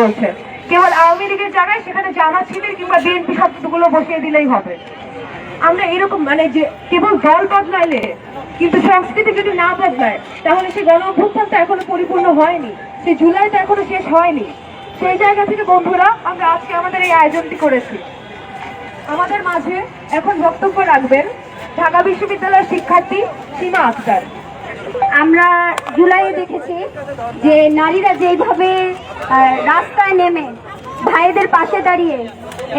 বলছে কেবল আওয়ামী লীগের জায়গায় সেখানে জামাত শিবির কিংবা বিএনপি শব্দগুলো বসিয়ে দিলেই হবে। আমরা এরকম মানে যে কেবল দল বদলাইলে কিন্তু সংস্কৃতি যদি না বদলায়, তাহলে সে গণ অভ্যুত্থানটা এখনও পরিপূর্ণ হয়নি। সে জুলাইটা এখনও শেষ হয়নি। সেই জায়গা থেকে বন্ধুরা, আমরা আজকে আমাদের এই আয়োজনটি করেছি। আমাদের মাঝে এখন বক্তব্য রাখবেন ঢাকা বিশ্ববিদ্যালয়ের শিক্ষার্থী সীমা আক্তার। আমরা জুলাইয়ে দেখেছি যে নারীরা যেইভাবে রাস্তায় নেমে ভাইদের পাশে দাঁড়িয়ে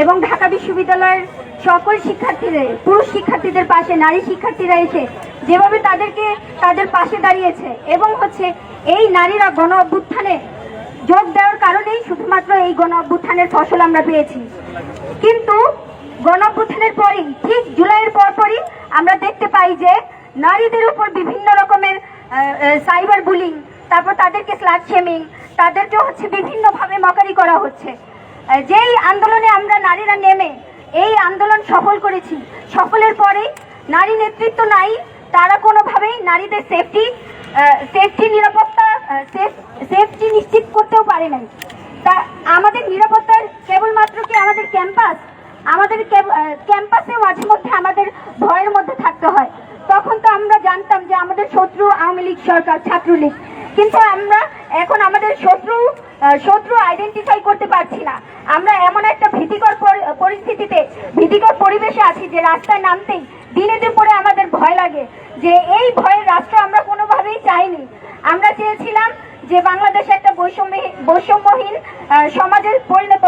এবং ঢাকা বিশ্ববিদ্যালয়ের সকল শিক্ষার্থীদের পুরুষ শিক্ষার্থীদের পাশে, নারী শিক্ষার্থীরা এসে যেভাবে তাদেরকে তাদের পাশে দাঁড়িয়েছে এবং হচ্ছে এই নারীরা গণ অভ্যুত্থানে যোগ দেওয়ার কারণেই শুধুমাত্র এই গণ অভ্যুত্থানের ফসল আমরা পেয়েছি। কিন্তু গণ অভ্যুত্থানের পরেই, ঠিক জুলাইয়ের পরপরই আমরা দেখতে পাই যে নারীদের উপর বিভিন্ন রকমের সাইবার বুলিং, তারপর তাদেরকে স্ল্যাট শেমিং তাদেরকে হচ্ছে বিভিন্নভাবে মকারি করা হচ্ছে। যেই আন্দোলনে আমরা নারীরা নেমে এই আন্দোলন সফল করেছি, সফলের পরেই নারী নেতৃত্ব নাই, তারা কোনোভাবেই নারীদের সেফটি সেফটি নিরাপত্তা সেফটি নিশ্চিত করতেও পারে নাই। তা আমাদের নিরাপত্তার কেবলমাত্র কি আমাদের ক্যাম্পাস আমাদের ক্যাম্পাসে মাঝে মধ্যে আমাদের ভয়ের মধ্যে থাকতে হয়। তখন তো আমরা জানতাম যে আমাদের শত্রু আওয়ামী লীগ সরকার, ছাত্রলীগ। কিন্তু আমরা এখন আমাদের শত্রু শত্রু আইডেন্টিফাই করতে পারছি না। আমরা এমন একটা ভীতিকর পরি- পরিস্থিতিতে ভীতিকর পরিবেশে আছি যে রাস্তায় নামতেই দিনে দুপুরে আমাদের ভয় লাগে। যে এই ভয়ের রাষ্ট্র আমরা কোনোভাবেই চাইনি। আমরা চেয়েছিলাম যে বাংলাদেশ একটা বৈষম্য বৈষম্যহীন আহ, সমাজের পরিণত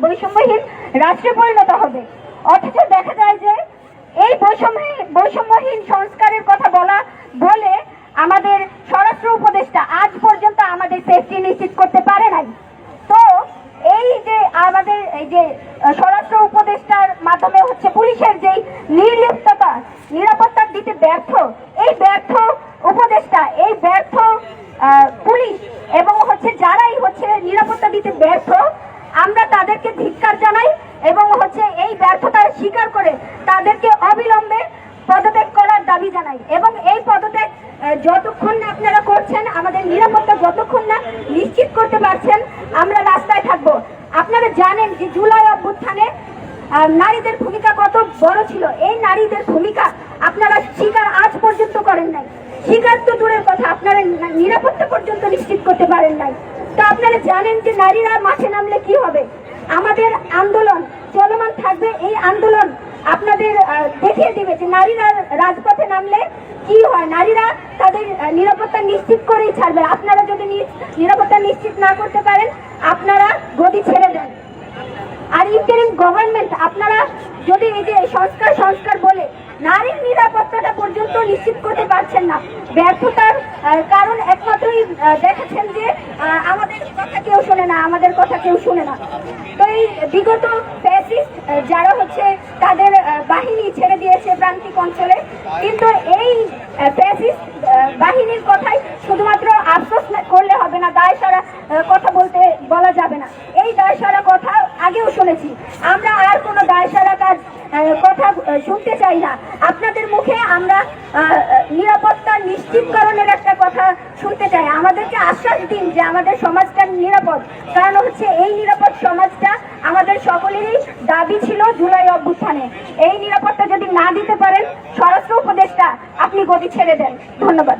বৈষম্যহীন রাষ্ট্রে পরিণত হবে। অথচ দেখা যায় যে এই বৈষম্য বৈষম্যহীন সংস্কারের কথা বলা বলে আমাদের স্বরাষ্ট্র উপদেষ্টা আজ পর্যন্ত আমাদের সেফটি নিশ্চিত করতে পারে নাই তো এই যে আমাদের এই যে স্বরাষ্ট্র উপদেষ্টার মাধ্যমে হচ্ছে পুলিশের যেই নির্লিপ্ততা নিরাপত্তা দিতে ব্যর্থ, এই ব্যর্থ উপদেষ্টা, এই ব্যর্থ পুলিশ এবং হচ্ছে যারাই হচ্ছে নিরাপত্তা দিতে ব্যর্থ, আমরা তাদেরকে ধিক্কার জানাই এবং হচ্ছে এই ব্যর্থতা স্বীকার করে তাদেরকে অবিলম্বে পদত্যাগ করার দাবি জানাই। এবং এই পদত্যাগ যতক্ষণ না আপনারা করছেন, আমাদের নিরাপত্তা যতক্ষণ না নিশ্চিত করতে পারছেন, আমরা আপনারা জানেন যে জুলাই অভ্যুত্থানে নারীদের ভূমিকা কত বড় ছিল। এই নারীদের ভূমিকা আপনারা স্বীকার আজ পর্যন্ত করেন নাই। স্বীকার তো দূরের কথা, আপনারা নিরাপত্তা পর্যন্ত নিশ্চিত করতে পারেন নাই। তো আপনারা জানেন যে নারীরা মাঠে নামলে কি হবে? আমাদের আন্দোলন চলমান থাকবে। এই আন্দোলন আপনাদের দেখিয়ে দিবে যে নারীরা রাজপথে নামলে কি হয়। নারীরা তাদের নিরাপত্তা নিশ্চিত করেই ছাড়বে। আপনারা যদি নিরাপত্তা নিশ্চিত না করতে পারেন, আপনারা গদি ছেড়ে দেন। গভর্নমেন্ট আপনারা যদি এই যে সংস্কার সংস্কার বলে নারীর নিরাপত্তাটা পর্যন্ত নিশ্চিত করতে পারছেন না। ব্যর্থতার কারণ একমাত্রই আহ, দেখাচ্ছেন যে আমাদের কথা কেউ শোনে না আমাদের কথা কেউ শোনে না। তো এই বিগত ফ্যাসিস্ট যারা হচ্ছে তাদের বাহিনী ছেড়ে দিয়েছে প্রান্তিক অঞ্চলে কিন্তু এই ফ্যাসিস্ট বাহিনীর কথাই শুধুমাত্র আফসোস না- করলে হবে না দায় সারা কথা বলতে বলা যাবে না এই দায় সারা কথা শুনেছি আমরা আর কোনো দায় সারা কাজ কথা শুনতে চাই না। আপনাদের মুখে আমরা নিরাপত্তা নিশ্চিতকরণের একটা কথা শুনতে চাই। আমাদেরকে আশ্বাস দিন যে আমাদের সমাজটা নিরাপদ। কারণ হচ্ছে এই নিরাপদ সমাজটা আমাদের সকলেরই দাবি ছিল জুলাই অভ্যুত্থানে। এই নিরাপত্তা যদি না দিতে পারেন, স্বরাষ্ট্র উপদেষ্টা, আপনি গতি ছেড়ে দেন। ধন্যবাদ।